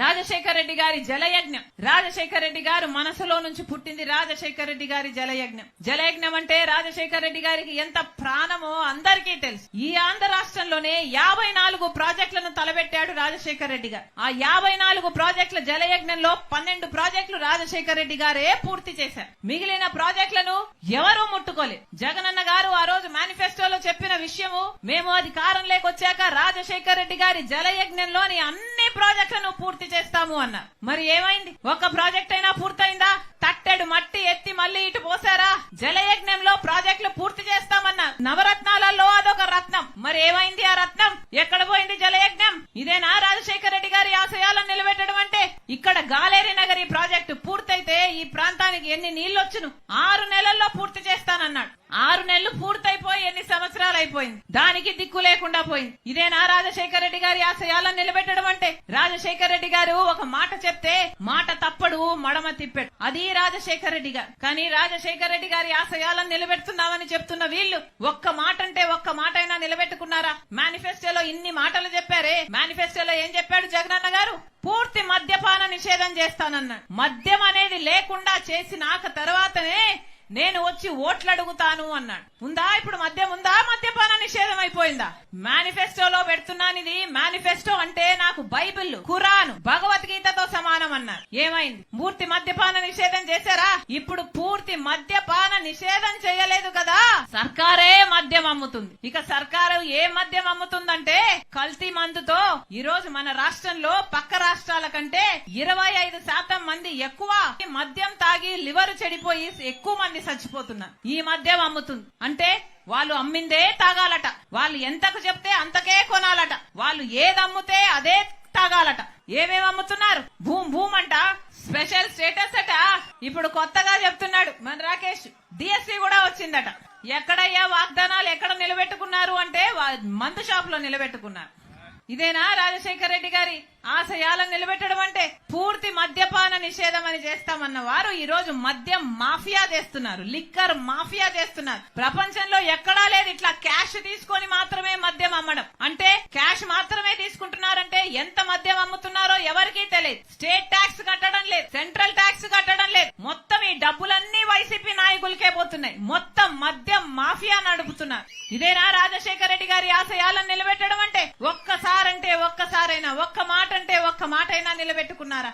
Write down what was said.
రాజశేఖర రెడ్డి గారి జలయజ్ఞం. రాజశేఖర రెడ్డి గారు మనసులో నుంచి పుట్టింది రాజశేఖర రెడ్డి గారి జలయజ్ఞం. జలయజ్ఞం అంటే రాజశేఖర రెడ్డి గారికి ఎంత ప్రాణమో అందరికీ తెలుసు. ఈ ఆంధ్ర రాష్ట్రంలోనే యాభై నాలుగు ప్రాజెక్టులను తలబెట్టాడు రాజశేఖర రెడ్డి గారు. ఆ యాభై నాలుగు ప్రాజెక్టుల జలయజ్ఞంలో పన్నెండు ప్రాజెక్టులు రాజశేఖర రెడ్డి గారే పూర్తి చేశారు. మిగిలిన ప్రాజెక్టులను ఎవరూ ముట్టుకోలేదు. జగనన్న గారు ఆ విషయము మేము అధికారంలోకి వచ్చాక రాజశేఖర్ రెడ్డి గారి జలయజ్ఞంలోని అన్ని ప్రాజెక్టులను పూర్తి చేస్తాము అన్నారు మరి ఏమైంది? ఒక ప్రాజెక్ట్ అయినా పూర్తయిందా? తట్టెడు మట్టి ఎత్తి మళ్ళీ ఇటు పోసారా జలయజ్ఞంలో ప్రాజెక్టులు పూర్తి చేస్తామన్న. నవరత్నాలలో అదొక రత్నం. మరి ఏమైంది ఆ రత్నం? ఎక్కడ పోయింది జలయజ్ఞం? ఇదేనా రాజశేఖర రెడ్డి గారి ఆశయాలను నిలబెట్టడం అంటే? ఇక్కడ గాలేరి నగరి ప్రాజెక్టు పూర్తయితే ఈ ప్రాంతానికి ఎన్ని నీళ్ళు వచ్చును ఆరు నెలల్లో పూర్తి ఆరు నెలలు పూర్తయిపోయి ఎన్ని సంవత్సరాలు అయిపోయింది? దానికి దిక్కు లేకుండా పోయింది. ఇదేనా రాజశేఖర రెడ్డి గారి ఆశయాలను నిలబెట్టడం అంటే రాజశేఖర రెడ్డి గారు ఒక మాట చెప్తే మాట తప్పడు మడమ తిప్పాడు. అది రాజశేఖర రెడ్డి గారు. కానీ రాజశేఖర రెడ్డి గారి ఆశయాలను నిలబెడుతున్నామని చెప్తున్న వీళ్ళు ఒక్క మాట అంటే ఒక్క మాట అయినా నిలబెట్టుకున్నారా? మేనిఫెస్టోలో ఇన్ని మాటలు చెప్పారే. మేనిఫెస్టోలో ఏం చెప్పాడు జగనన్న గారు? పూర్తి మద్యపాన నిషేధం చేస్తానన్నాడు మద్యం అనేది లేకుండా చేసినాక తర్వాతనే నేను వచ్చి ఓట్లు అడుగుతాను అన్నాడు. ఉందా ఇప్పుడు మద్యం ఉందా మద్యపాన నిషేధం అయిపోయిందా? మేనిఫెస్టోలో పెడుతున్నాను ఇది. మేనిఫెస్టో అంటే నాకు బైబిల్ కురాను భగవద్గీతతో సమానం అన్నారు. ఏమైంది? పూర్తి మద్యపాన నిషేధం చేశారా? ఇప్పుడు పూర్తి మద్యపాన నిషేధం చేయలేదు కదా సర్కారే మద్యం అమ్ముతుంది. ఇక సర్కారు ఏ మద్యం అమ్ముతుందంటే కల్తీ మందుతో ఈ రోజు మన రాష్ట్రంలో పక్క రాష్ట్రాల కంటే ఇరవై ఐదు శాతం మంది ఎక్కువ మద్యం తాగి లివర్ చెడిపోయి ఎక్కువ మంది చచ్చిపోతున్నారు. ఈ మద్యం అమ్ముతుంది. అంటే వాళ్ళు అమ్మిందే తాగాలట. వాళ్ళు ఎంతకు చెప్తే అంతకే కొనాలట. వాళ్ళు ఏది అమ్ముతే అదే తాగాలట. ఏమేమి అమ్ముతున్నారు? భూమ్ భూమ్ అంట. స్పెషల్ స్టేటస్ అట. ఇప్పుడు కొత్తగా చెప్తున్నాడు మన రాకేష్. డిఎస్సి కూడా వచ్చిందట. ఎక్కడయ్యా వాగ్దానాలు ఎక్కడ నిలబెట్టుకున్నారు అంటే మందు షాప్లో నిలబెట్టుకున్నారు. ఇదేనా రాజశేఖర రెడ్డి గారి ఆశయాలను నిలబెట్టడం అంటే? పూర్తి మద్యపాన నిషేధం అని చేస్తామన్న వారు ఈ రోజు మద్యం మాఫియా చేస్తున్నారు. లిక్కర్ మాఫియా చేస్తున్నారు. ప్రపంచంలో ఎక్కడా లేదు. ఇట్లా క్యాష్ తీసుకొని మాత్రమే మద్యం అమ్మడం. అంటే క్యాష్ మాత్రమే తీసుకుంటున్నారంటే ఎంత మద్యం అమ్ముతున్నారో ఎవరికీ తెలియదు. స్టేట్ ట్యాక్స్ కట్టడం లేదు సెంట్రల్ ట్యాక్స్ కట్టడం లేదు. మొత్తం ఈ డబ్బులన్నీ వైసీపీ నాయకులకే పోతున్నాయి. మొత్తం మద్యం మాఫియా నడుపుతున్నారు. ఇదేనా రాజశేఖర రెడ్డి గారి ఆశయాలను నిలబెట్టడం అంటే? ఒక్కసారంటే ఒక్కసారైనా ఒక్క మాట అంటే ఒక్క మాట అయినా నిలబెట్టుకున్నారా?